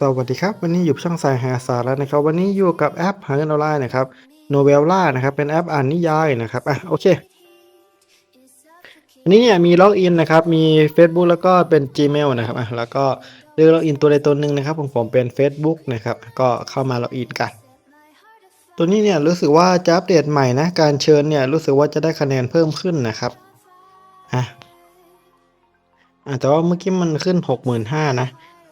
สวัสดีครับ วันนี้อยู่ช่องสายหาสาระนะครับ วันนี้อยู่กับแอปหาเงินออนไลน์นะครับโนเวลล่านะครับ เป็นแอปอ่านนิยายนะครับอะโอเคอันนี้เนี่ยมีล็อกอินนะครับ มี Facebook แล้วก็เป็น Gmail นะครับอะแล้วก็เลือกล็อกอินตัวใดตัวหนึ่งนะครับของผมเป็น Facebook นะครับ ก็เข้ามาล็อกอินกัน ตัวนี้เนี่ยรู้สึกว่าจะอัปเดตใหม่นะ การเชิญเนี่ยรู้สึกว่าจะได้คะแนนเพิ่มขึ้นนะครับอะอะแต่ว่าเมื่อกี้มันขึ้น 65,000นะ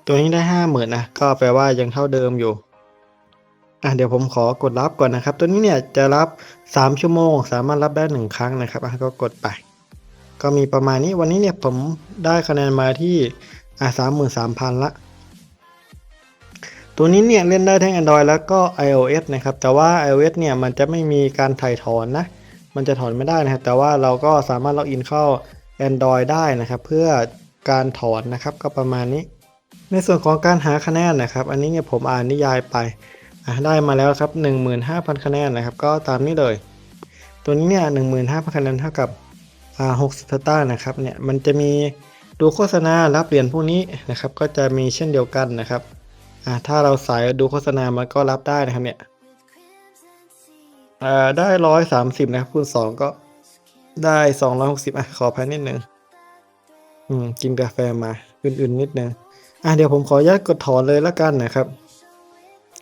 ตัวนี้ได้ห้าหมื่นนะก็แปลว่ายังเท่าเดิมอยู่อะเดี๋ยวผมขอกดรับก่อนนะครับ ตัวนี้เนี่ยจะรับ 3 ชั่วโมง สามารถรับได้ 1 ครั้งนะครับอะก็กดไป ก็มีประมาณนี้วันนี้เนี่ยผมได้คะแนนมาที่อะสามหมื่นสามพันละ ตัวนี้เนี่ยเล่นได้ทั้ง Android แล้วก็ iOS นะครับ แต่ว่า iOS เนี่ยมันจะไม่มีการถ่ายถอนนะ มันจะถอนไม่ได้นะครับ แต่ว่าเราก็สามารถล็อกอินเข้า Android ได้นะครับ เพื่อการถอนนะครับก็ประมาณนี้ ในส่วนของการหาคะแนนนะครับ อันนี้เนี่ยผมอ่านนิยายไปได้มาแล้วครับ 15,000 คะแนนนะครับ ก็ตามนี้เลย ตัวนี้เนี่ย15,000 คะแนนเท่ากับ60สตาร์นะครับเนี่ยมันจะมีดูโฆษณารับเหรียญพวกนี้นะครับ ก็จะมีเช่นเดียวกันนะครับถ้าเราสายดูโฆษณามันก็รับได้นะครับเนี่ยได้ร้อยสามสิบนะครับคูณสองก็ได้สองร้อยหกสิบอะขอพันนิดนึงอืมกินกาแฟมาอื่นๆนิดนึง อะเดี๋ยวผมขออนุญาตกดถอนเลยละกันนะครับ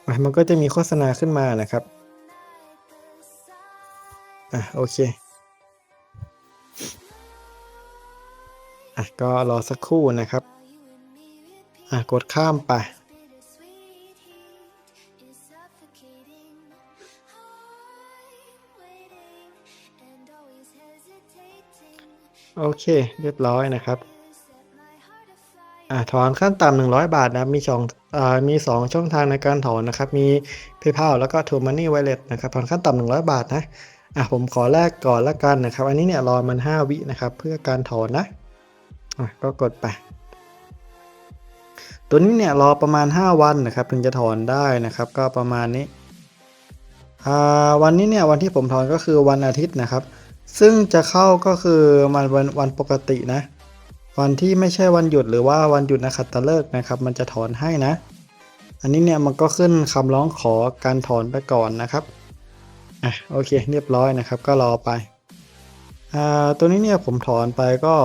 อะมันก็จะมีโฆษณาขึ้นมานะครับ อะโอเค อะก็รอสักครู่นะครับ อะกดข้ามไปโอเค เรียบร้อยนะครับ อ่าถอนขั้นต่ำหนึ่งร้อยบาทนะมีสองอ่ามีสองช่องทางในการถอนนะครับ มี PayPal แล้วก็ True Money Wallet นะครับถอนขั้นต่ำหนึ่งร้อยบาทนะอะผมขอแลกก่อนละกันนะครับ อันนี้เนี่ยรอมัน 5 วินะครับ เพื่อการถอนนะอะก็กดไป ตัวนี้เนี่ยรอประมาณ 5 วันนะครับ ถึงจะถอนได้นะครับ ก็ประมาณนี้อ่าวันนี้เนี่ยวันที่ผมถอนก็คือวันอาทิตย์นะครับ ซึ่งจะเข้าก็คือมันวันวันปกตินะ วันที่ไม่ใช่วันหยุดหรือว่าวันหยุดนักขัตฤกษ์นะครับ มันจะถอนให้นะ อันนี้เนี่ยมันก็ขึ้นคำร้องขอการถอนไปก่อนนะครับอะโอเคเรียบร้อยนะครับ ก็รอไปอ่าตัวนี้เนี่ยผมถอนไปก็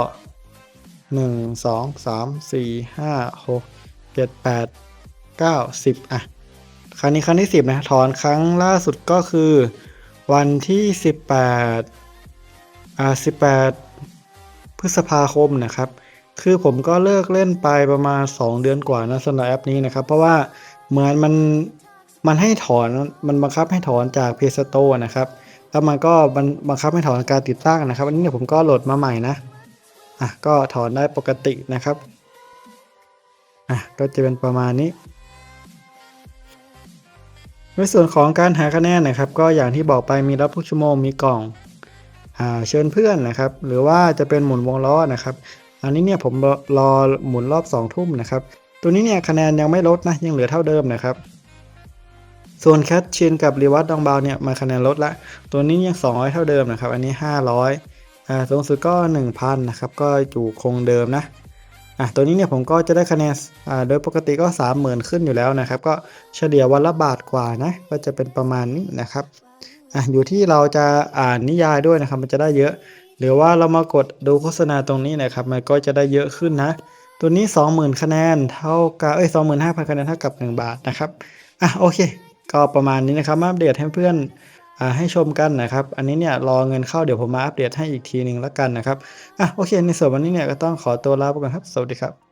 1 2 3 4 5 6 7 8 9 10อะครั้งนี้ครั้งที่ 10 นะ ถอนครั้งล่าสุดก็คือ วันที่ 18อ่า18 พฤษภาคมนะครับ คือผมก็เลิกเล่นไปประมาณ 2 เดือนกว่านะสำหรับแอปนี้นะครับ เพราะว่าเหมือนมันมันให้ถอนมันบังคับให้ถอนจาก Play Store นะครับแล้วมันก็มันบังคับให้ถอนการติดตั้งนะครับ อันนี้เนี่ยผมก็โหลดมาใหม่นะอะก็ถอนได้ปกตินะครับอะก็จะเป็นประมาณนี้ ในส่วนของการหาคะแนนนะครับ ก็อย่างที่บอกไปมีรับทุกชั่วโมงมีกล่องอ่าเชิญเพื่อนนะครับ หรือว่าจะเป็นหมุนวงล้อนะครับ อันนี้เนี่ยผมรอหมุนรอบ 2 ทุ่มนะครับ ตัวนี้เนี่ยคะแนนยังไม่ลดนะยังเหลือเท่าเดิมนะครับ ส่วนแคทเชินกับรีวัตดองบาวเนี่ยมาคะแนนลดละ ตัวนี้ยัง 200 เท่าเดิมนะครับ อันนี้ 500อ่าสูงสุดก็ 1,000นะครับก็อยู่คงเดิมนะอะตัวนี้เนี่ยผมก็จะได้คะแนนอ่าโดยปกติก็ 30,000 ขึ้นอยู่แล้วนะครับ ก็เฉลี่ยวันละบาทกว่านะก็จะเป็นประมาณนี้นะครับอะอยู่ที่เราจะอ่านนิยายด้วยนะครับ มันจะได้เยอะ หรือว่าเรามากดดูโฆษณาตรงนี้นะครับมันก็จะได้เยอะขึ้นนะ ตัวนี้ 20,000 คะแนนเท่ากับเอ้ย25,000 คะแนนเท่ากับ 1 บาทนะครับอะโอเค ก็ประมาณนี้นะครับมาอัปเดตให้เพื่อนอ่าให้ชมกันนะครับ อันนี้เนี่ยรอเงินเข้าเดี๋ยวผมมาอัปเดตให้อีกทีหนึ่งแล้วกันนะครับอะโอเค ในส่วนวันนี้เนี่ยก็ต้องขอตัวลาไปก่อนครับ สวัสดีครับ